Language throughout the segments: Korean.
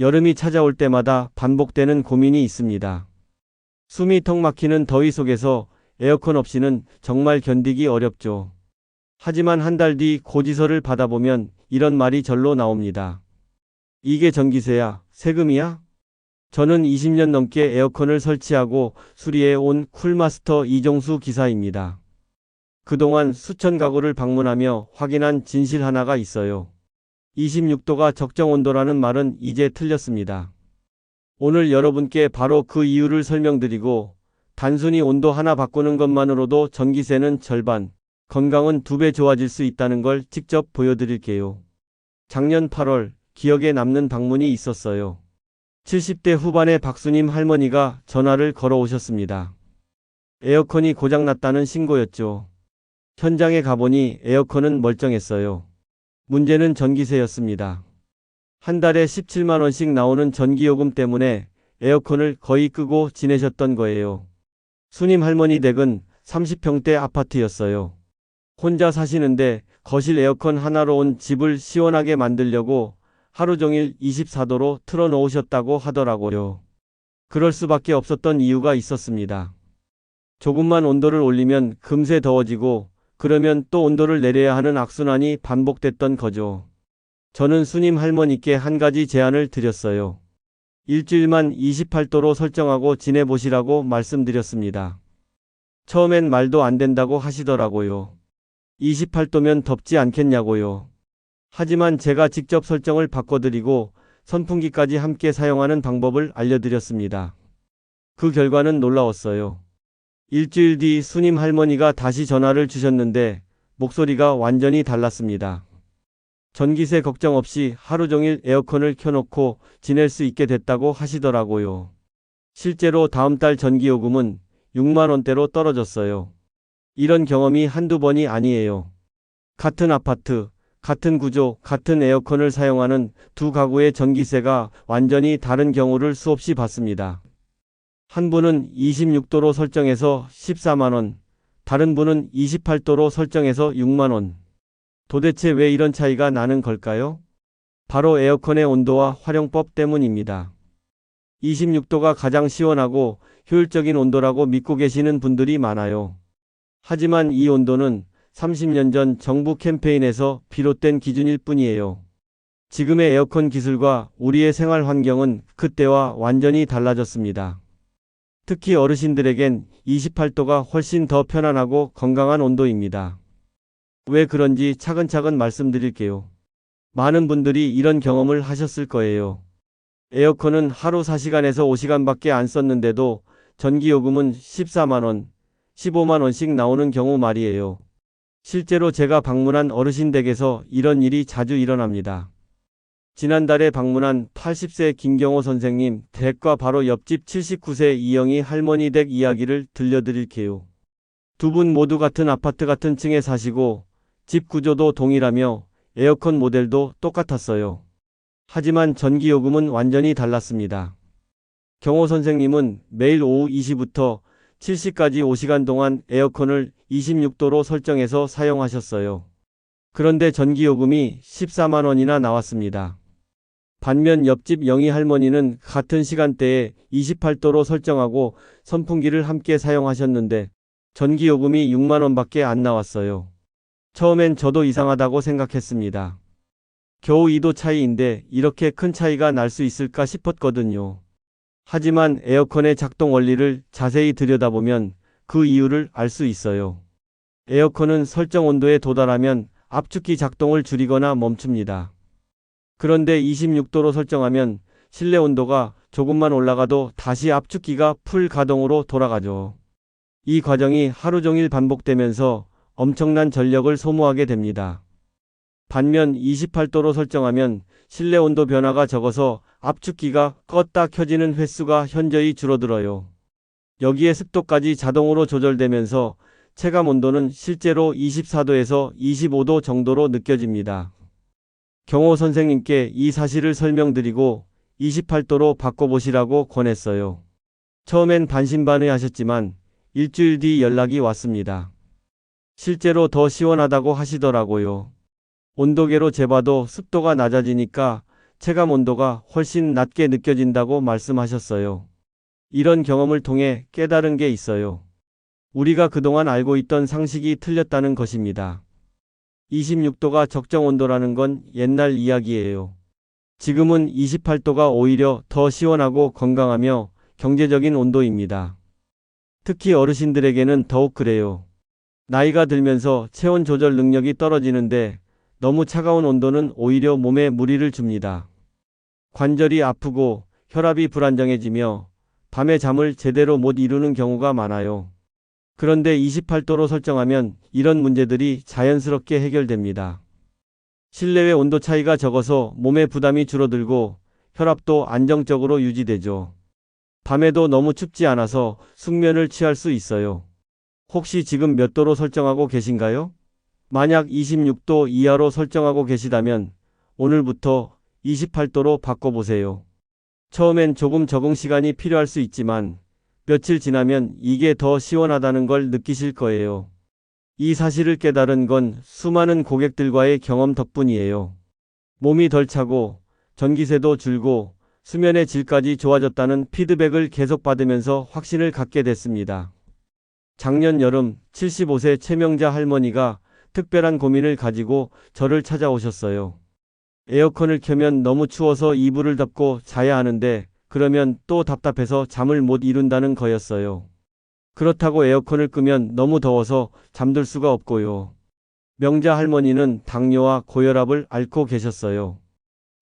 여름이 찾아올 때마다 반복되는 고민이 있습니다. 숨이 턱 막히는 더위 속에서 에어컨 없이는 정말 견디기 어렵죠. 하지만 한 달 뒤 고지서를 받아보면 이런 말이 절로 나옵니다. 이게 전기세야, 세금이야? 저는 20년 넘게 에어컨을 설치하고 수리해 온 쿨마스터 이종수 기사입니다. 그동안 수천 가구를 방문하며 확인한 진실 하나가 있어요. 26도가 적정 온도라는 말은 이제 틀렸습니다. 오늘 여러분께 바로 그 이유를 설명드리고 단순히 온도 하나 바꾸는 것만으로도 전기세는 절반, 건강은 두 배 좋아질 수 있다는 걸 직접 보여드릴게요. 작년 8월 기억에 남는 방문이 있었어요. 70대 후반의 박수님 할머니가 전화를 걸어 오셨습니다. 에어컨이 고장났다는 신고였죠. 현장에 가보니 에어컨은 멀쩡했어요. 문제는 전기세였습니다. 한 달에 17만원씩 나오는 전기요금 때문에 에어컨을 거의 끄고 지내셨던 거예요. 수님 할머니 댁은 30평대 아파트였어요. 혼자 사시는데 거실 에어컨 하나로 온 집을 시원하게 만들려고 하루 종일 24도로 틀어 놓으셨다고 하더라고요. 그럴 수밖에 없었던 이유가 있었습니다. 조금만 온도를 올리면 금세 더워지고 그러면 또 온도를 내려야 하는 악순환이 반복됐던 거죠. 저는 수님 할머니께 한 가지 제안을 드렸어요. 일주일만 28도로 설정하고 지내보시라고 말씀드렸습니다. 처음엔 말도 안 된다고 하시더라고요. 28도면 덥지 않겠냐고요. 하지만 제가 직접 설정을 바꿔드리고 선풍기까지 함께 사용하는 방법을 알려드렸습니다. 그 결과는 놀라웠어요. 일주일 뒤 수님 할머니가 다시 전화를 주셨는데 목소리가 완전히 달랐습니다. 전기세 걱정 없이 하루 종일 에어컨을 켜놓고 지낼 수 있게 됐다고 하시더라고요. 실제로 다음 달 전기요금은 6만원대로 떨어졌어요. 이런 경험이 한두 번이 아니에요. 같은 아파트, 같은 구조, 같은 에어컨을 사용하는 두 가구의 전기세가 완전히 다른 경우를 수없이 봤습니다. 한 분은 26도로 설정해서 14만원, 다른 분은 28도로 설정해서 6만원. 도대체 왜 이런 차이가 나는 걸까요? 바로 에어컨의 온도와 활용법 때문입니다. 26도가 가장 시원하고 효율적인 온도라고 믿고 계시는 분들이 많아요. 하지만 이 온도는 30년 전 정부 캠페인에서 비롯된 기준일 뿐이에요. 지금의 에어컨 기술과 우리의 생활 환경은 그때와 완전히 달라졌습니다. 특히 어르신들에겐 28도가 훨씬 더 편안하고 건강한 온도입니다. 왜 그런지 차근차근 말씀드릴게요. 많은 분들이 이런 경험을 하셨을 거예요. 에어컨은 하루 4시간에서 5시간밖에 안 썼는데도 전기요금은 14만원, 15만원씩 나오는 경우 말이에요. 실제로 제가 방문한 어르신 댁에서 이런 일이 자주 일어납니다. 지난달에 방문한 80세 김경호 선생님 댁과 바로 옆집 79세 이영희 할머니 댁 이야기를 들려드릴게요. 두 분 모두 같은 아파트 같은 층에 사시고 집 구조도 동일하며 에어컨 모델도 똑같았어요. 하지만 전기요금은 완전히 달랐습니다. 경호 선생님은 매일 오후 2시부터 7시까지 5시간 동안 에어컨을 26도로 설정해서 사용하셨어요. 그런데 전기요금이 14만 원이나 나왔습니다. 반면 옆집 영희 할머니는 같은 시간대에 28도로 설정하고 선풍기를 함께 사용하셨는데 전기요금이 6만 원밖에 안 나왔어요. 처음엔 저도 이상하다고 생각했습니다. 겨우 2도 차이인데 이렇게 큰 차이가 날 수 있을까 싶었거든요. 하지만 에어컨의 작동 원리를 자세히 들여다보면 그 이유를 알 수 있어요. 에어컨은 설정 온도에 도달하면 압축기 작동을 줄이거나 멈춥니다. 그런데 26도로 설정하면 실내 온도가 조금만 올라가도 다시 압축기가 풀 가동으로 돌아가죠. 이 과정이 하루 종일 반복되면서 엄청난 전력을 소모하게 됩니다. 반면 28도로 설정하면 실내 온도 변화가 적어서 압축기가 껐다 켜지는 횟수가 현저히 줄어들어요. 여기에 습도까지 자동으로 조절되면서 체감 온도는 실제로 24도에서 25도 정도로 느껴집니다. 경호 선생님께 이 사실을 설명드리고 28도로 바꿔보시라고 권했어요. 처음엔 반신반의 하셨지만 일주일 뒤 연락이 왔습니다. 실제로 더 시원하다고 하시더라고요. 온도계로 재봐도 습도가 낮아지니까 체감 온도가 훨씬 낮게 느껴진다고 말씀하셨어요. 이런 경험을 통해 깨달은 게 있어요. 우리가 그동안 알고 있던 상식이 틀렸다는 것입니다. 26도가 적정 온도라는 건 옛날 이야기예요. 지금은 28도가 오히려 더 시원하고 건강하며 경제적인 온도입니다. 특히 어르신들에게는 더욱 그래요. 나이가 들면서 체온 조절 능력이 떨어지는데 너무 차가운 온도는 오히려 몸에 무리를 줍니다. 관절이 아프고 혈압이 불안정해지며 밤에 잠을 제대로 못 이루는 경우가 많아요. 그런데 28도로 설정하면 이런 문제들이 자연스럽게 해결됩니다. 실내외 온도 차이가 적어서 몸의 부담이 줄어들고 혈압도 안정적으로 유지되죠. 밤에도 너무 춥지 않아서 숙면을 취할 수 있어요. 혹시 지금 몇 도로 설정하고 계신가요? 만약 26도 이하로 설정하고 계시다면 오늘부터 28도로 바꿔보세요. 처음엔 조금 적응 시간이 필요할 수 있지만 며칠 지나면 이게 더 시원하다는 걸 느끼실 거예요. 이 사실을 깨달은 건 수많은 고객들과의 경험 덕분이에요. 몸이 덜 차고 전기세도 줄고 수면의 질까지 좋아졌다는 피드백을 계속 받으면서 확신을 갖게 됐습니다. 작년 여름 75세 최명자 할머니가 특별한 고민을 가지고 저를 찾아오셨어요. 에어컨을 켜면 너무 추워서 이불을 덮고 자야 하는데 그러면 또 답답해서 잠을 못 이룬다는 거였어요. 그렇다고 에어컨을 끄면 너무 더워서 잠들 수가 없고요. 명자 할머니는 당뇨와 고혈압을 앓고 계셨어요.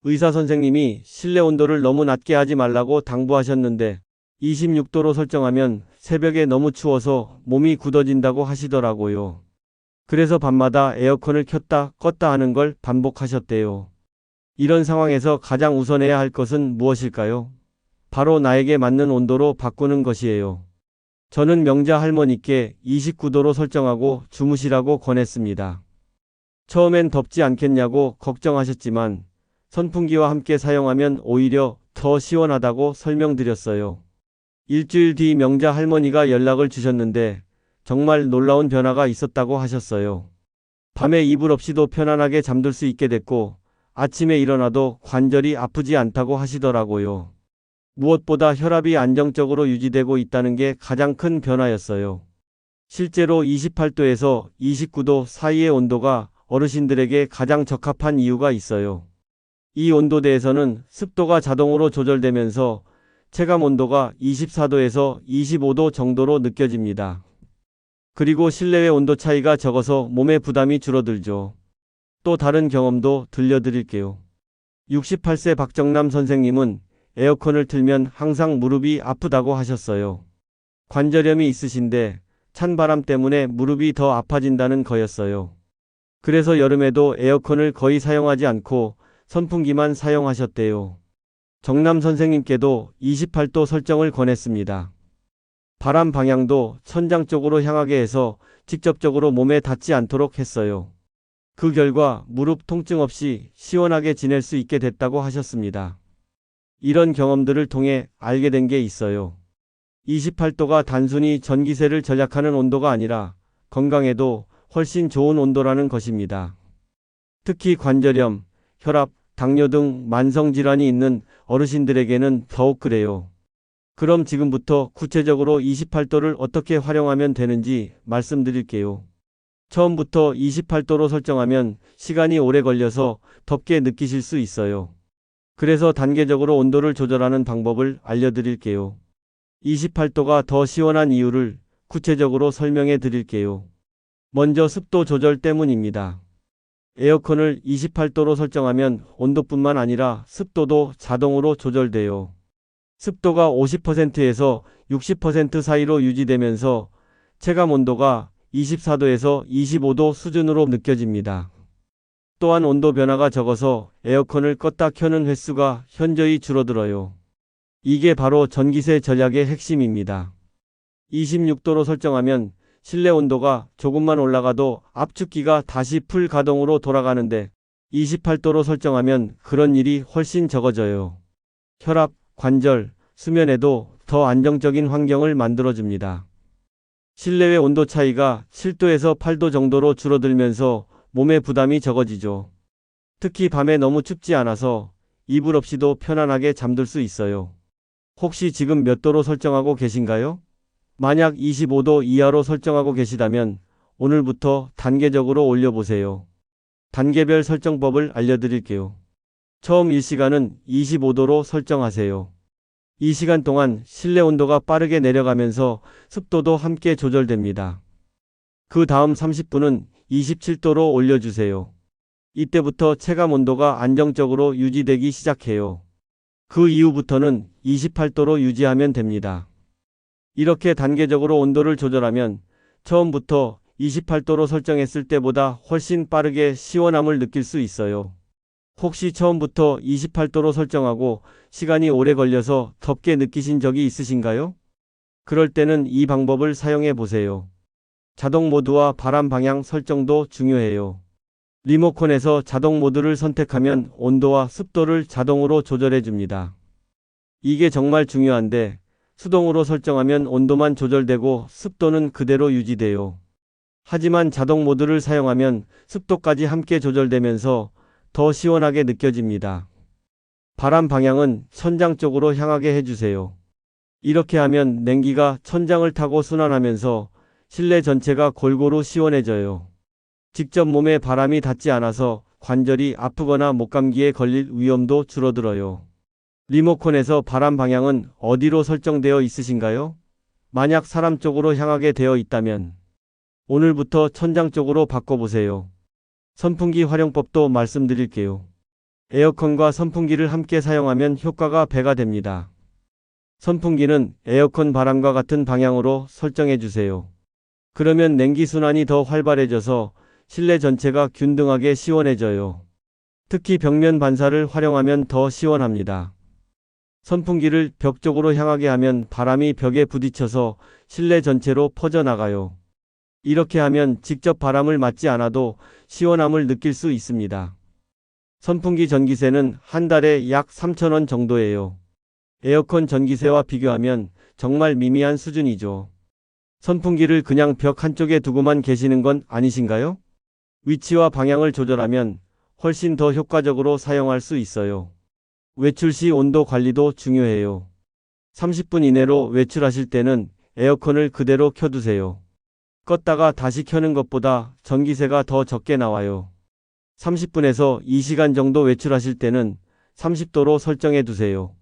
의사 선생님이 실내 온도를 너무 낮게 하지 말라고 당부하셨는데 26도로 설정하면 새벽에 너무 추워서 몸이 굳어진다고 하시더라고요. 그래서 밤마다 에어컨을 켰다 껐다 하는 걸 반복하셨대요. 이런 상황에서 가장 우선해야 할 것은 무엇일까요? 바로 나에게 맞는 온도로 바꾸는 것이에요. 저는 명자 할머니께 29도로 설정하고 주무시라고 권했습니다. 처음엔 덥지 않겠냐고 걱정하셨지만 선풍기와 함께 사용하면 오히려 더 시원하다고 설명드렸어요. 일주일 뒤 명자 할머니가 연락을 주셨는데 정말 놀라운 변화가 있었다고 하셨어요. 밤에 이불 없이도 편안하게 잠들 수 있게 됐고 아침에 일어나도 관절이 아프지 않다고 하시더라고요. 무엇보다 혈압이 안정적으로 유지되고 있다는 게 가장 큰 변화였어요. 실제로 28도에서 29도 사이의 온도가 어르신들에게 가장 적합한 이유가 있어요. 이 온도대에서는 습도가 자동으로 조절되면서 체감 온도가 24도에서 25도 정도로 느껴집니다. 그리고 실내외 온도 차이가 적어서 몸의 부담이 줄어들죠. 또 다른 경험도 들려드릴게요. 68세 박정남 선생님은 에어컨을 틀면 항상 무릎이 아프다고 하셨어요. 관절염이 있으신데 찬 바람 때문에 무릎이 더 아파진다는 거였어요. 그래서 여름에도 에어컨을 거의 사용하지 않고 선풍기만 사용하셨대요. 정남 선생님께도 28도 설정을 권했습니다. 바람 방향도 천장 쪽으로 향하게 해서 직접적으로 몸에 닿지 않도록 했어요. 그 결과 무릎 통증 없이 시원하게 지낼 수 있게 됐다고 하셨습니다. 이런 경험들을 통해 알게 된 게 있어요. 28도가 단순히 전기세를 절약하는 온도가 아니라 건강에도 훨씬 좋은 온도라는 것입니다. 특히 관절염, 혈압, 당뇨 등 만성질환이 있는 어르신들에게는 더욱 그래요. 그럼 지금부터 구체적으로 28도를 어떻게 활용하면 되는지 말씀드릴게요. 처음부터 28도로 설정하면 시간이 오래 걸려서 덥게 느끼실 수 있어요. 그래서 단계적으로 온도를 조절하는 방법을 알려드릴게요. 28도가 더 시원한 이유를 구체적으로 설명해 드릴게요. 먼저 습도 조절 때문입니다. 에어컨을 28도로 설정하면 온도뿐만 아니라 습도도 자동으로 조절돼요. 습도가 50%에서 60% 사이로 유지되면서 체감 온도가 24도에서 25도 수준으로 느껴집니다. 또한 온도 변화가 적어서 에어컨을 껐다 켜는 횟수가 현저히 줄어들어요. 이게 바로 전기세 전략의 핵심입니다. 26도로 설정하면 실내 온도가 조금만 올라가도 압축기가 다시 풀 가동으로 돌아가는데 28도로 설정하면 그런 일이 훨씬 적어져요. 혈압, 관절, 수면에도 더 안정적인 환경을 만들어줍니다. 실내외 온도 차이가 7도에서 8도 정도로 줄어들면서 몸의 부담이 적어지죠. 특히 밤에 너무 춥지 않아서 이불 없이도 편안하게 잠들 수 있어요. 혹시 지금 몇 도로 설정하고 계신가요? 만약 25도 이하로 설정하고 계시다면 오늘부터 단계적으로 올려보세요. 단계별 설정법을 알려드릴게요. 처음 1시간은 25도로 설정하세요. 이 시간 동안 실내 온도가 빠르게 내려가면서 습도도 함께 조절됩니다. 그 다음 30분은 27도로 올려주세요. 이때부터 체감 온도가 안정적으로 유지되기 시작해요. 그 이후부터는 28도로 유지하면 됩니다. 이렇게 단계적으로 온도를 조절하면 처음부터 28도로 설정했을 때보다 훨씬 빠르게 시원함을 느낄 수 있어요. 혹시 처음부터 28도로 설정하고 시간이 오래 걸려서 덥게 느끼신 적이 있으신가요? 그럴 때는 이 방법을 사용해 보세요. 자동 모드와 바람 방향 설정도 중요해요. 리모컨에서 자동 모드를 선택하면 온도와 습도를 자동으로 조절해 줍니다. 이게 정말 중요한데 수동으로 설정하면 온도만 조절되고 습도는 그대로 유지돼요. 하지만 자동 모드를 사용하면 습도까지 함께 조절되면서 더 시원하게 느껴집니다. 바람 방향은 천장 쪽으로 향하게 해주세요. 이렇게 하면 냉기가 천장을 타고 순환하면서 실내 전체가 골고루 시원해져요. 직접 몸에 바람이 닿지 않아서 관절이 아프거나 목감기에 걸릴 위험도 줄어들어요. 리모컨에서 바람 방향은 어디로 설정되어 있으신가요? 만약 사람 쪽으로 향하게 되어 있다면 오늘부터 천장 쪽으로 바꿔보세요. 선풍기 활용법도 말씀드릴게요. 에어컨과 선풍기를 함께 사용하면 효과가 배가 됩니다. 선풍기는 에어컨 바람과 같은 방향으로 설정해 주세요. 그러면 냉기 순환이 더 활발해져서 실내 전체가 균등하게 시원해져요. 특히 벽면 반사를 활용하면 더 시원합니다. 선풍기를 벽 쪽으로 향하게 하면 바람이 벽에 부딪혀서 실내 전체로 퍼져나가요. 이렇게 하면 직접 바람을 맞지 않아도 시원함을 느낄 수 있습니다. 선풍기 전기세는 한 달에 약 3,000원 정도예요. 에어컨 전기세와 비교하면 정말 미미한 수준이죠. 선풍기를 그냥 벽 한쪽에 두고만 계시는 건 아니신가요? 위치와 방향을 조절하면 훨씬 더 효과적으로 사용할 수 있어요. 외출 시 온도 관리도 중요해요. 30분 이내로 외출하실 때는 에어컨을 그대로 켜두세요. 껐다가 다시 켜는 것보다 전기세가 더 적게 나와요. 30분에서 2시간 정도 외출하실 때는 30도로 설정해 두세요.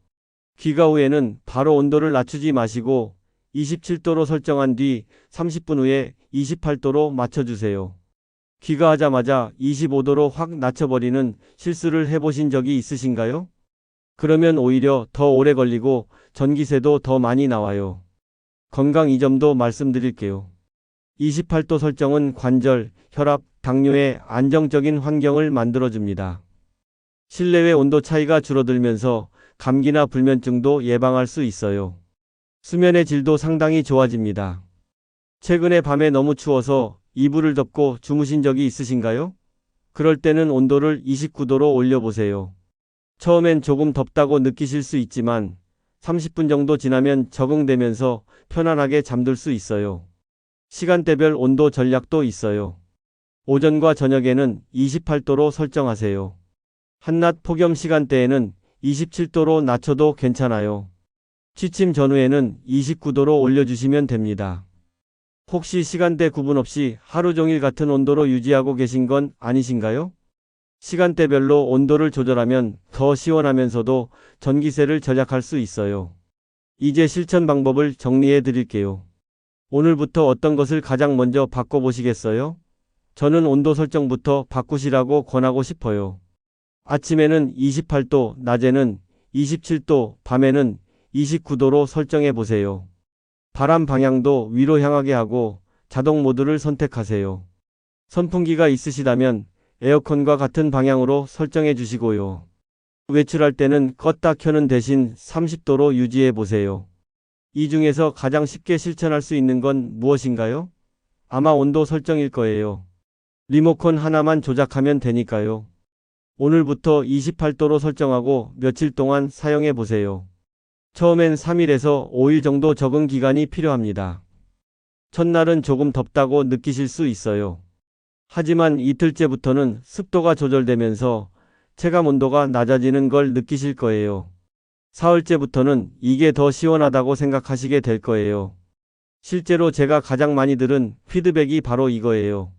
귀가 후에는 바로 온도를 낮추지 마시고 27도로 설정한 뒤 30분 후에 28도로 맞춰주세요. 귀가하자마자 25도로 확 낮춰버리는 실수를 해보신 적이 있으신가요? 그러면 오히려 더 오래 걸리고 전기세도 더 많이 나와요. 건강 이 점도 말씀드릴게요. 28도 설정은 관절, 혈압, 당뇨에 안정적인 환경을 만들어줍니다. 실내외 온도 차이가 줄어들면서 감기나 불면증도 예방할 수 있어요. 수면의 질도 상당히 좋아집니다. 최근에 밤에 너무 추워서 이불을 덮고 주무신 적이 있으신가요? 그럴 때는 온도를 29도로 올려보세요. 처음엔 조금 덥다고 느끼실 수 있지만 30분 정도 지나면 적응되면서 편안하게 잠들 수 있어요. 시간대별 온도 전략도 있어요. 오전과 저녁에는 28도로 설정하세요. 한낮 폭염 시간대에는 27도로 낮춰도 괜찮아요. 취침 전후에는 29도로 올려주시면 됩니다. 혹시 시간대 구분 없이 하루 종일 같은 온도로 유지하고 계신 건 아니신가요? 시간대별로 온도를 조절하면 더 시원하면서도 전기세를 절약할 수 있어요. 이제 실천 방법을 정리해 드릴게요. 오늘부터 어떤 것을 가장 먼저 바꿔보시겠어요? 저는 온도 설정부터 바꾸시라고 권하고 싶어요. 아침에는 28도, 낮에는 27도, 밤에는 29도로 설정해 보세요. 바람 방향도 위로 향하게 하고 자동 모드를 선택하세요. 선풍기가 있으시다면 에어컨과 같은 방향으로 설정해 주시고요. 외출할 때는 껐다 켜는 대신 30도로 유지해 보세요. 이 중에서 가장 쉽게 실천할 수 있는 건 무엇인가요? 아마 온도 설정일 거예요. 리모컨 하나만 조작하면 되니까요. 오늘부터 28도로 설정하고 며칠 동안 사용해 보세요. 처음엔 3일에서 5일 정도 적응 기간이 필요합니다. 첫날은 조금 덥다고 느끼실 수 있어요. 하지만 이틀째부터는 습도가 조절되면서 체감 온도가 낮아지는 걸 느끼실 거예요. 사흘째부터는 이게 더 시원하다고 생각하시게 될 거예요. 실제로 제가 가장 많이 들은 피드백이 바로 이거예요.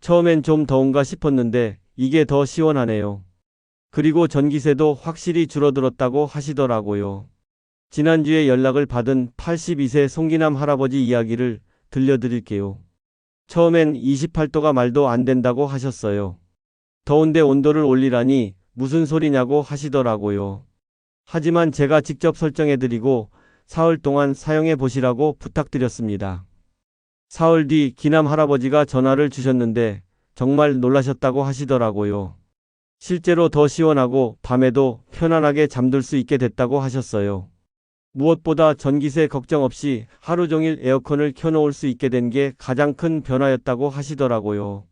처음엔 좀 더운가 싶었는데 이게 더 시원하네요. 그리고 전기세도 확실히 줄어들었다고 하시더라고요. 지난주에 연락을 받은 82세 송기남 할아버지 이야기를 들려드릴게요. 처음엔 28도가 말도 안 된다고 하셨어요. 더운데 온도를 올리라니 무슨 소리냐고 하시더라고요. 하지만 제가 직접 설정해드리고 사흘 동안 사용해 보시라고 부탁드렸습니다. 사흘 뒤 기남 할아버지가 전화를 주셨는데 정말 놀라셨다고 하시더라고요. 실제로 더 시원하고 밤에도 편안하게 잠들 수 있게 됐다고 하셨어요. 무엇보다 전기세 걱정 없이 하루 종일 에어컨을 켜놓을 수 있게 된 게 가장 큰 변화였다고 하시더라고요.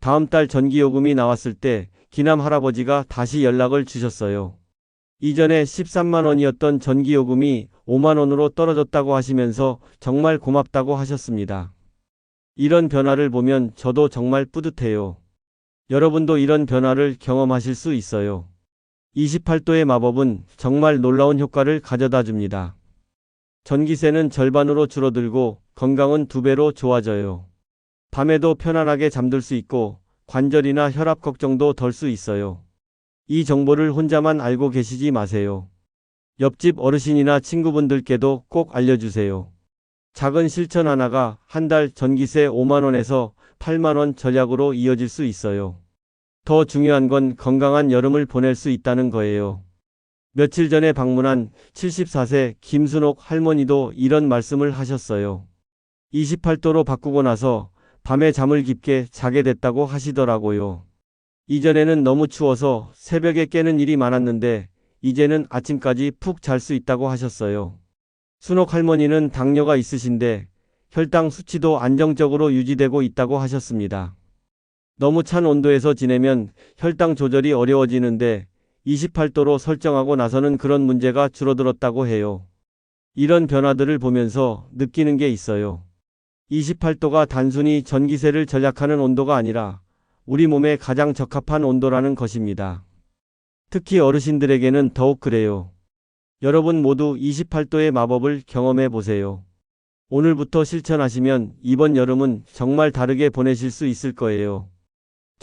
다음 달 전기요금이 나왔을 때 기남 할아버지가 다시 연락을 주셨어요. 이전에 13만 원이었던 전기요금이 5만 원으로 떨어졌다고 하시면서 정말 고맙다고 하셨습니다. 이런 변화를 보면 저도 정말 뿌듯해요. 여러분도 이런 변화를 경험하실 수 있어요. 28도의 마법은 정말 놀라운 효과를 가져다 줍니다. 전기세는 절반으로 줄어들고 건강은 두 배로 좋아져요. 밤에도 편안하게 잠들 수 있고 관절이나 혈압 걱정도 덜 수 있어요. 이 정보를 혼자만 알고 계시지 마세요. 옆집 어르신이나 친구분들께도 꼭 알려주세요. 작은 실천 하나가 한 달 전기세 5만원에서 8만원 절약으로 이어질 수 있어요. 더 중요한 건 건강한 여름을 보낼 수 있다는 거예요. 며칠 전에 방문한 74세 김순옥 할머니도 이런 말씀을 하셨어요. 28도로 바꾸고 나서 밤에 잠을 깊게 자게 됐다고 하시더라고요. 이전에는 너무 추워서 새벽에 깨는 일이 많았는데 이제는 아침까지 푹 잘 수 있다고 하셨어요. 순옥 할머니는 당뇨가 있으신데 혈당 수치도 안정적으로 유지되고 있다고 하셨습니다. 너무 찬 온도에서 지내면 혈당 조절이 어려워지는데 28도로 설정하고 나서는 그런 문제가 줄어들었다고 해요. 이런 변화들을 보면서 느끼는 게 있어요. 28도가 단순히 전기세를 절약하는 온도가 아니라 우리 몸에 가장 적합한 온도라는 것입니다. 특히 어르신들에게는 더욱 그래요. 여러분 모두 28도의 마법을 경험해 보세요. 오늘부터 실천하시면 이번 여름은 정말 다르게 보내실 수 있을 거예요.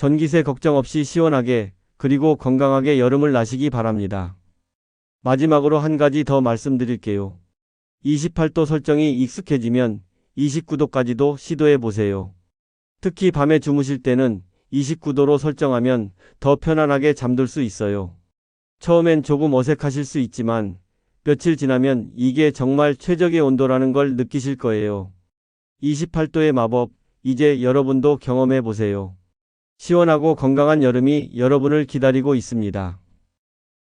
전기세 걱정 없이 시원하게 그리고 건강하게 여름을 나시기 바랍니다. 마지막으로 한 가지 더 말씀드릴게요. 28도 설정이 익숙해지면 29도까지도 시도해 보세요. 특히 밤에 주무실 때는 29도로 설정하면 더 편안하게 잠들 수 있어요. 처음엔 조금 어색하실 수 있지만 며칠 지나면 이게 정말 최적의 온도라는 걸 느끼실 거예요. 28도의 마법, 이제 여러분도 경험해 보세요. 시원하고 건강한 여름이 여러분을 기다리고 있습니다.